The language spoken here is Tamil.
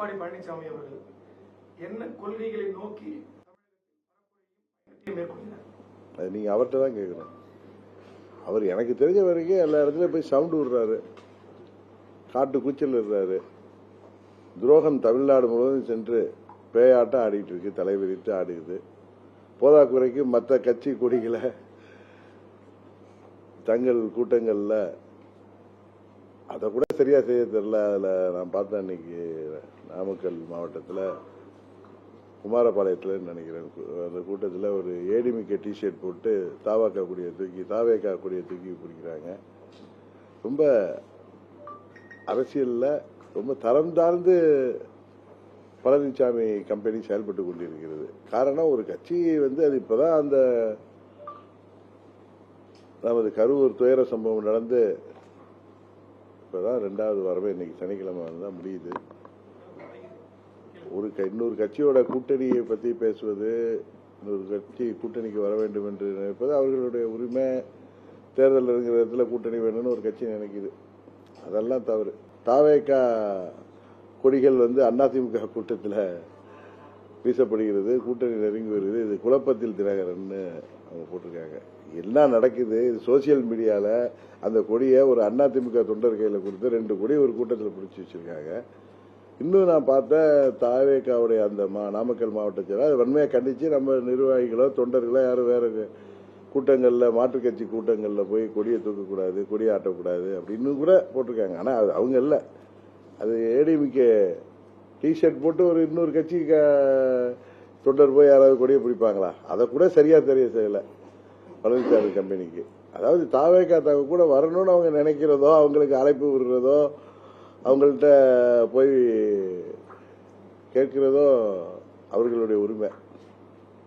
எடப்பாடி பழனிசாமி அவர்கள் என்ன கொள்கைகளை நோக்கி அது நீங்கள் அவர்கிட்ட தான் கேட்கணும் அவர் எனக்கு தெரிஞ்ச வரைக்கும் எல்லா இடத்துலையும் போய் சவுண்டு விடுறாரு. காட்டு கூச்சல் விடுறாரு. துரோகம் தமிழ்நாடு முழுவதும் சென்று பேயாட்டம் ஆடிட்டு இருக்கு தலைவிரித்து ஆடுது போதாக்குறைக்கு மற்ற கட்சி கொடிகளை தங்கள் கூட்டங்களில் அதை கூட சரியா செய்ய தெரியல அதில் நான் பார்த்தேன் அன்னைக்கு நாமக்கல் மாவட்டத்தில் குமாரபாளையத்தில் நினைக்கிறேன். அந்த கூட்டத்தில் ஒரு ஏடிமிக்க டிஷர்ட் போட்டு தாவாக்கா கூடிய தூக்கி தாவேக்கா கூடிய தூக்கி பிடிக்கிறாங்க. ரொம்ப அரசியலில் ரொம்ப தரம் தாழ்ந்து பழனிசாமி கம்பெனி செயல்பட்டு கொண்டிருக்கிறது. காரணம் ஒரு கட்சி வந்து அது இப்போதான் அந்த நமது கரூர் துயர சம்பவம் நடந்து இப்போதான் ரெண்டாவது வாரமே இன்னைக்கு சனிக்கிழமை தான் முடியுது. ஒரு க- இன்னொரு கட்சியோட கூட்டணியை பற்றி பேசுவது இன்னொரு கட்சி கூட்டணிக்கு வர வேண்டும் என்று நினைப்பது அவர்களுடைய உரிமை. தேர்தல் இருக்கிற இடத்துல கூட்டணி வேணும்னு ஒரு கட்சி நினைக்குது. அதெல்லாம் தவறு. தாவேக்கா கொடிகள் வந்து அதிமுக கூட்டத்தில் வீசப்படுகிறது கூட்டணி நெருங்கி வருது இது குழப்பத்தில் தினகரன்னு அவங்க போட்டிருக்காங்க. என்ன நடக்குது. இது சோசியல் மீடியாவில் அந்த கொடியை ஒரு அதிமுக தொண்டர் கையில் கொடுத்து ரெண்டு கொடி ஒரு கூட்டத்தில் பிடிச்சி வச்சிருக்காங்க. இன்னும் நான் பார்த்தேன் தாவேக்காவுடைய அந்த மா நாமக்கல் மாவட்டத்தில் அதை வன்மையாக கண்டித்து நம்ம நிர்வாகிகளோ தொண்டர்களோ யாரும் வேற கூட்டங்களில் மாற்றுக் கட்சி கூட்டங்களில் போய் கொடியை தூக்கக்கூடாது கொடியை ஆட்டக்கூடாது அப்படின்னு கூட போட்டிருக்காங்க. ஆனால் அது அவங்க இல்லை. அது ஏடிமிக்க டிஷர்ட் போட்டு ஒரு இன்னொரு கட்சி தொண்டர் போய் யாராவது கொடியை பிடிப்பாங்களா? அதை கூட சரியா தெரிய செய்யல பழனிசாமி கம்பெனிக்கு. அதாவது தாவேக்கா தாங்க கூட வரணும்னு அவங்க நினைக்கிறதோ அவங்களுக்கு அழைப்பு விடுறதோ அவங்கள்ட்ட போய் கேட்கிறதோ அவர்களுடைய உரிமை.